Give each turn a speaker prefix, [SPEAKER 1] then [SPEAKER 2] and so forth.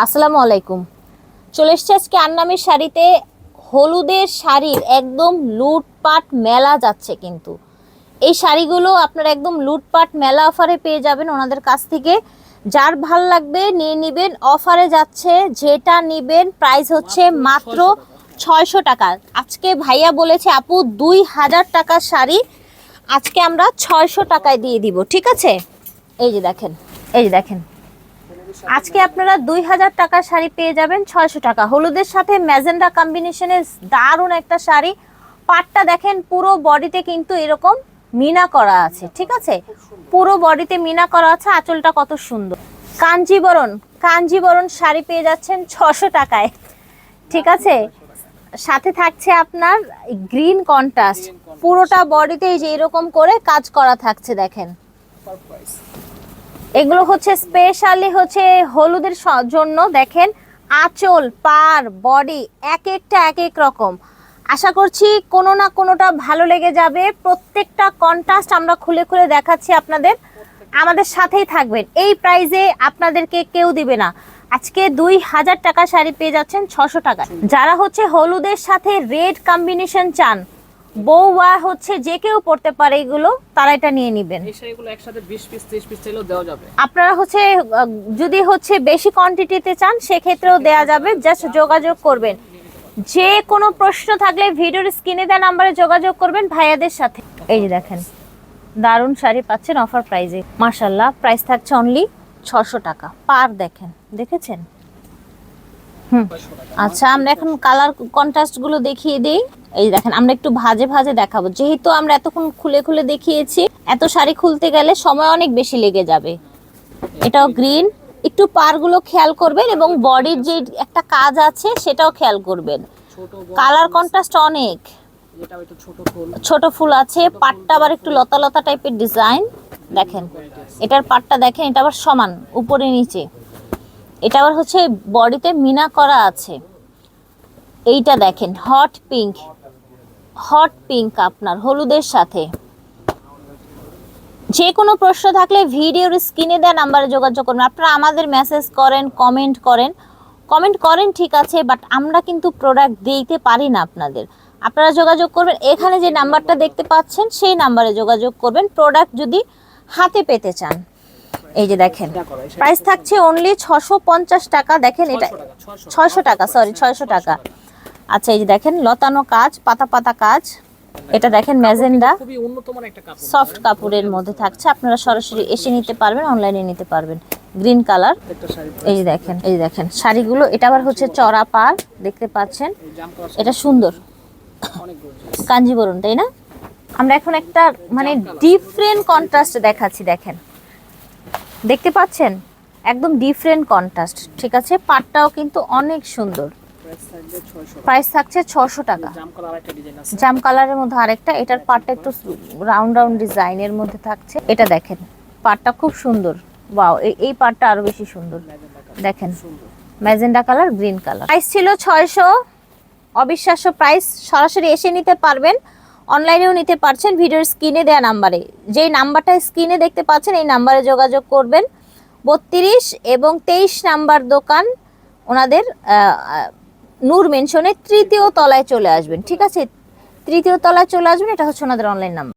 [SPEAKER 1] আসসালামু আলাইকুম। চলে এসছে আজকে আন্নামের শাড়িতে। হলুদের শাড়ির একদম লুটপাট মেলা যাচ্ছে কিন্তু। এই শাড়িগুলো আপনারা একদম লুটপাট মেলা অফারে পেয়ে যাবেন ওনাদের কাছ থেকে। যার ভালো লাগবে নিয়ে নেবেন। অফারে যাচ্ছে যেটা নেবেন প্রাইস হচ্ছে মাত্র ছয়শো টাকা। আজকে ভাইয়া বলেছে আপু দুই হাজার টাকার শাড়ি আজকে আমরা ছয়শো টাকায় দিয়ে দিব। ঠিক আছে? এই যে দেখেন এই যে দেখেন। আজকে আপনারা দুই হাজার টাকার শাড়ি পেয়ে যাবেন ছয়শো টাকা। হলুদের সাথে ম্যাজেন্ডা কম্বিনেশনের দারুণ একটা শাড়ি। পাটটা দেখেন, পুরো বডিতে কিন্তু এরকম মিনা করা আছে, ঠিক আছে? পুরো বডিতে মিনা করা আছে, আঁচলটা কত সুন্দর। কাঞ্জিবরণ কাঞ্জিবরণ শাড়ি পেয়ে যাচ্ছেন ছশো টাকায়, ঠিক আছে? সাথে থাকছে আপনার গ্রিন কন্ট্রাস্ট। পুরোটা বডিতে যে এরকম করে কাজ করা থাকছে, দেখেন। এগুলো হচ্ছে স্পেশালি হচ্ছে হলুদের জন্য দেখেন আঁচল, পার বডি এক একটা এক এক রকম। আশা করছি কোনো না কোনোটা ভালো লেগে যাবে। প্রত্যেকটা কন্ট্রাস্ট আমরা খুলে খুলে দেখাচ্ছি আপনাদের। আমাদের সাথেই থাকবেন। এই প্রাইজে আপনাদেরকে কেউ দিবে না। আজকে দুই হাজার টাকা শাড়ি পেয়ে যাচ্ছেন ছশো টাকা যারা হচ্ছে হলুদের সাথে রেড কম্বিনেশন চান বউ বা হচ্ছে যে কেউ পড়তে পারে এগুলো তারা এটা নিয়ে নেবেন।
[SPEAKER 2] এই শাড়িগুলো একসাথে বিশ পিস ত্রিশ পিস চাইলেও দেওয়া যাবে।
[SPEAKER 1] আপনারা হচ্ছে যদি হচ্ছে বেশি কোয়ান্টিটিতে চান সেক্ষেত্রেও দেয়া যাবে জাস্ট যোগাযোগ করবেন। যে কোনো প্রশ্ন থাকলে ভিডিওর স্ক্রিনে দেওয়া নাম্বারে যোগাযোগ করবেন ভাইয়াদের সাথে। এই যে দেখেন দারুণ শাড়ি পাচ্ছেন অফার প্রাইজে মার্শাল্লাহ প্রাইস থাকছে অনলি ছশো টাকা। পার দেখেন দেখেছেন? আচ্ছা আমরা এখন কালার কন্ট্রাস্টগুলো দেখিয়ে দিই। এই দেখেন আমরা একটু ভাজে ভাজে দেখাবো। যেহেতু আমরা এতক্ষণ খুলে খুলে দেখিয়েছি এত শাড়ি খুলতে গেলে সময় অনেক বেশি লেগে যাবে। এটাও গ্রিন একটু পারগুলো খেয়াল করবেন এবং বডির যে একটা কাজ আছে সেটাও খেয়াল করবেন। কালার কন্ট্রাস্ট অনেক।
[SPEAKER 2] ছোট ফুল।
[SPEAKER 1] আছে পাটটা আবার একটু লতা লতা টাইপের ডিজাইন দেখেন এটার পাটটা দেখেন এটা আবার সমান উপরে নিচে। এটা আবার হচ্ছে বডিতে মিনা করা আছে। এইটা দেখেন হট পিঙ্ক হট পিঙ্ক আপনার, হলুদের সাথে। যে কোনো প্রশ্ন থাকলে ভিডিওর স্ক্রিনে দেওয়া নাম্বারে যোগাযোগ করুন আপনারা আমাদের মেসেজ করেন কমেন্ট করেন। কমেন্ট করেন ঠিক আছে বাট আমরা কিন্তু প্রোডাক্ট দিতে পারি না আপনাদের। আপনারা যোগাযোগ করবেন, এখানে যে নাম্বারটা দেখতে পাচ্ছেন, সেই নাম্বারে যোগাযোগ করবেন। প্রোডাক্ট যদি হাতে পেতে চান। এই যে দেখেন। প্রাইস থাকছে অনলি ছশো পঞ্চাশ টাকা দেখেন এটা
[SPEAKER 2] 600 টাকা, 600
[SPEAKER 1] ছয়শো টাকা সরি ছয়শো টাকা। আচ্ছা এই যে দেখেন লতানো কাজ পাতা পাতা কাজ। এটা দেখেন ম্যাজেন্ডা। সফট কাপড়ের মধ্যে থাকছে। আপনারা সরাসরি এসে নিতে পারবেন অনলাইনে নিতে পারবেন। গ্রিন কালার এই যে দেখেন এই যে দেখেন শাড়িগুলো এটা আবার হচ্ছে চড়া পার দেখতে পাচ্ছেন। এটা সুন্দর। কাঞ্জিবরণ তাই না? আমরা এখন একটা মানে ডিফারেন্ট কন্ট্রাস্ট দেখাচ্ছি দেখেন। দেখতে পাচ্ছেন? একদম ডিফারেন্ট কন্ট্রাস্ট ঠিক আছে? পাটটাও কিন্তু অনেক সুন্দর।
[SPEAKER 2] প্রাইস থাকবে 600
[SPEAKER 1] প্রাইস থাকছে ছশো টাকা।
[SPEAKER 2] জাম
[SPEAKER 1] কালারের মধ্যে আরেকটা এটার পাটটা একটু রাউন্ড রাউন্ড ডিজাইনের মধ্যে থাকছে। এটা দেখেন পাটটা খুব সুন্দর। এই এই পাটটা আরও বেশি সুন্দর। দেখেন magenta colour green colour price ছিল ছয়শো। অবিশ্বাস্য প্রাইস সরাসরি এসে নিতে পারবেন। অনলাইনেও নিতে পারছেন ভিডিওর স্ক্রিনে দেওয়া নাম্বারে। যেই নাম্বারটা স্ক্রিনে দেখতে পাচ্ছেন, এই নাম্বারে যোগাযোগ করবেন। বত্রিশ এবং তেইশ নাম্বার দোকান ওনাদের নূর মেনশনে তৃতীয় তলায় চলে আসবেন। ঠিক আছে? তৃতীয় তলায় চলে আসবেন, এটা হচ্ছে ওনাদের অনলাইন নাম্বার